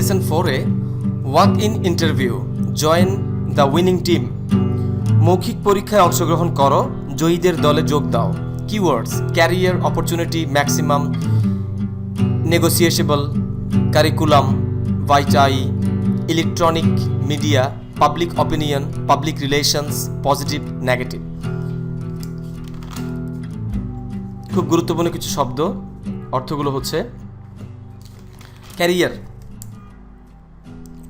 Lesson ফোরে walk in interview join the winning team মৌখিক পরীক্ষায় অংশগ্রহণ করো, জয়ীদের দলে যোগ দাও। Keywords career opportunity maximum negotiable curriculum vitae electronic media public opinion public relations positive negative খুব গুরুত্বপূর্ণ কিছু শব্দ। অর্থগুলো হচ্ছে ক্যারিয়ার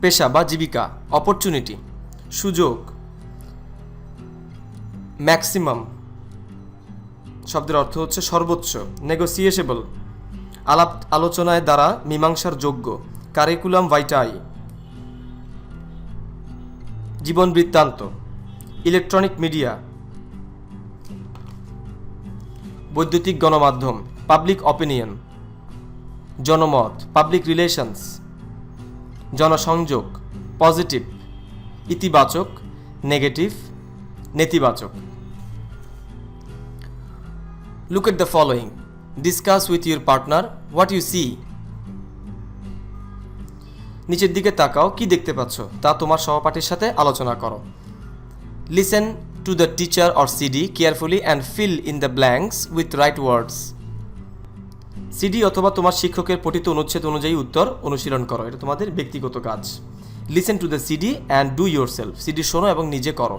পেশা বা জীবিকা অপরচুনিটি সুযোগ ম্যাক্সিমাম শব্দের অর্থ হচ্ছে সর্বোচ্চ নেগোসিয়েশবল আলাপ, আলোচনায় দ্বারা মীমাংসার যোগ্য কারিকুলাম ভাইটাই জীবন বৃত্তান্ত ইলেকট্রনিক মিডিয়া বৈদ্যুতিক গণমাধ্যম পাবলিক অপিনিয়ন জনমত পাবলিক রিলেশনস জনসংযোগ, পজিটিভ, ইতিবাচক, নেগেটিভ, নেতিবাচক। Look at the following discuss with your partner what you see নিচের দিকে তাকাও, কি দেখতে পাচ্ছ? তা তোমার সহপাঠীর সাথে আলোচনা করো। Listen to the teacher or CD carefully and fill in the blanks with right words CD অথবা তোমার শিক্ষকের পঠিত অনুচ্ছেদ অনুযায়ী উত্তর অনুশীলন করো। এটা তোমাদের ব্যক্তিগত কাজ। Listen to the CD and do yourself CD শোনো এবং নিজে করো।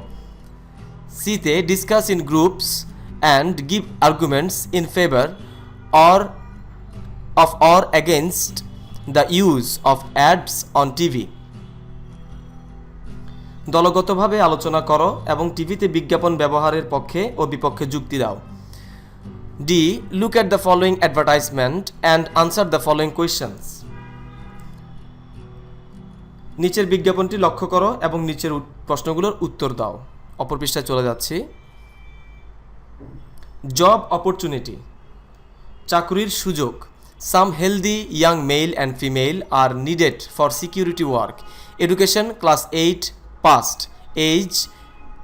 সিতে discuss in groups and give arguments in favour or of or against the use of ads on TV দলগতভাবে আলোচনা করো এবং টিভিতে বিজ্ঞাপন ব্যবহারের পক্ষে ও বিপক্ষে যুক্তি দাও। D look at the following advertisement and answer the following questions নিচের বিজ্ঞাপনটি লক্ষ্য করো এবং নিচের প্রশ্নগুলোর উত্তর দাও। অপর পৃষ্ঠায় চলে যাচ্ছি। জব অপরচুনিটি চাকরির সুযোগ। Some healthy young male and female are needed for security work education class eight passed age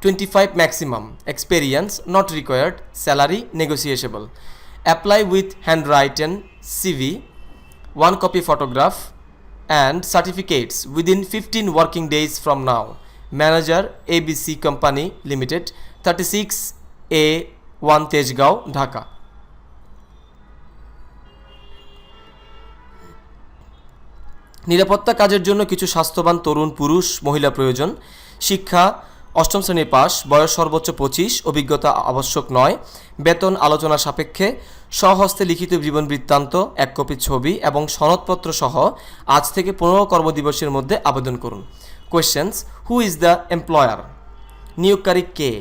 twenty five maximum experience not required salary negotiable apply with hand written CV one copy photograph, and certificates within 15 working days from now. Manager abc company limited 36 a 1 Tejgaon Dhaka নিরাপত্তা কাজের জন্য কিছু স্বাস্থ্যবান তরুণ, পুরুষ, মহিলা প্রয়োজন। শিক্ষা অষ্টম শ্রেণির পাস, বয়স সর্বোচ্চ পঁচিশ, অভিজ্ঞতা আবশ্যক নয়। বেতন আলোচনা সাপেক্ষে স্বহস্তে লিখিত জীবন বৃত্তান্ত, এক কপি ছবি এবং সনদপত্র সহ আজ থেকে পনেরো কর্মদিবসের মধ্যে আবেদন করুন। Questions who is the employer নিয়োগকারী K?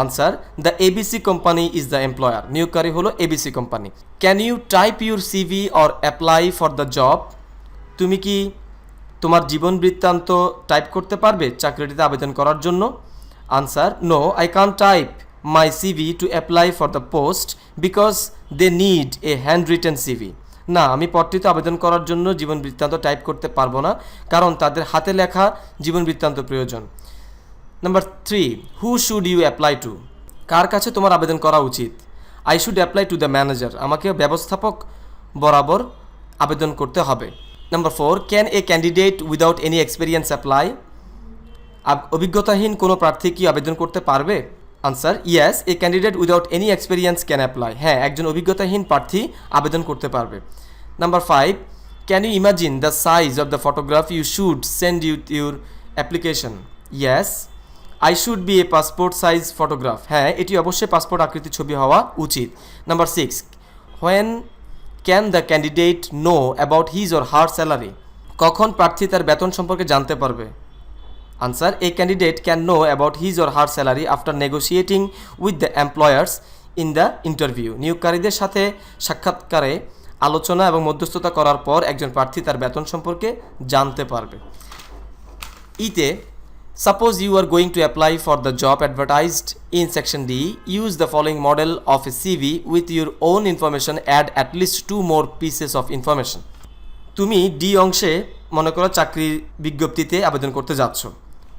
Answer the ABC company is the employer নিয়োগকারী হলো ABC company can you type your CV or apply for the job তুমি কি তোমার জীবন বৃত্তান্ত টাইপ করতে পারবে? চাকরিটিতে আবেদন করার জন্য? No I can type my CV to apply for the post because they need a hand written CV না, আমি পদটিতে আবেদন করার জন্য জীবন বৃত্তান্ত টাইপ করতে পারব না, কারণ তাদের হাতে লেখা জীবন বৃত্তান্ত প্রয়োজন। Number three who should you apply to কার কাছে তোমার আবেদন করা উচিত? I should apply to the manager আমাকে ব্যবস্থাপক বরাবর আবেদন করতে হবে। Number four can a candidate without any experience apply অভিজ্ঞতাহীন কোনো প্রার্থী কি আবেদন করতে পারবে? Answer yes a candidate without any experience can apply হ্যাঁ একজন অভিজ্ঞতাহীন প্রার্থী আবেদন করতে পারবে। Number five can you imagine the size of the photograph you should send you your application yes I should be a passport size photograph হ্যাঁ এটি অবশ্যই পাসপোর্ট আকৃতির ছবি হওয়া উচিত। Number six when can the candidate know about his or her salary কখন প্রার্থী তার বেতন সম্পর্কে জানতে পারবে? Answer a candidate can know about his or her salary after negotiating with the employers in the interview নিয়োগকারীদের সাথে সাক্ষাৎকারে আলোচনা এবং মধ্যস্থতা করার পর একজন প্রার্থী তার বেতন সম্পর্কে জানতে পারবে। ইতে suppose you are going to apply for the job advertised in section D use the following model of a CV with your own information add at least two more pieces of information তুমি D অংশে মনে করো চাকরির বিজ্ঞপ্তিতে আবেদন করতে যাচ্ছ।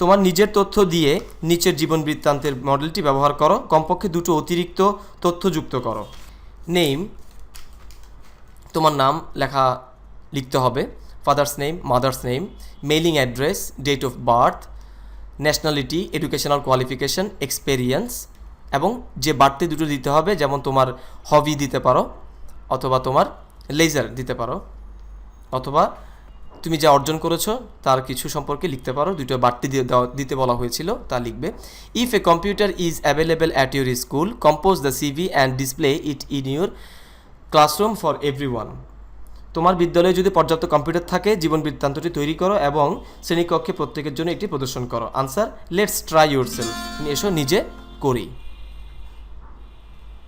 তোমার নিজের তথ্য দিয়ে নিচের জীবন বৃত্তান্তের মডেলটি ব্যবহার করো। কমপক্ষে দুটো অতিরিক্ত তথ্য যুক্ত করো। নেম তোমার নাম লেখা লিখতে হবে। Father's name mother's name mailing address, date of birth, nationality, educational qualification, experience এবং যে বাড়তি দুটো দিতে হবে, যেমন তোমার হবি দিতে পারো অথবা তোমার লেজার দিতে পারো অথবা তুমি যা অর্জন করেছ, তার কিছু সম্পর্কে লিখতে পারো। দুটো বাড়তি দিতে বলা হয়েছিল, তা লিখবে। If a computer is available at your school compose the CV and display it in your classroom for every তোমার বিদ্যালয়ে যদি পর্যাপ্ত কম্পিউটার থাকে, জীবন বৃত্তান্তটি তৈরি করো এবং শ্রেণীকক্ষে প্রত্যেকের জন্য একটি প্রদর্শন করো। Answer let's try yourself এসো, নিজে করি।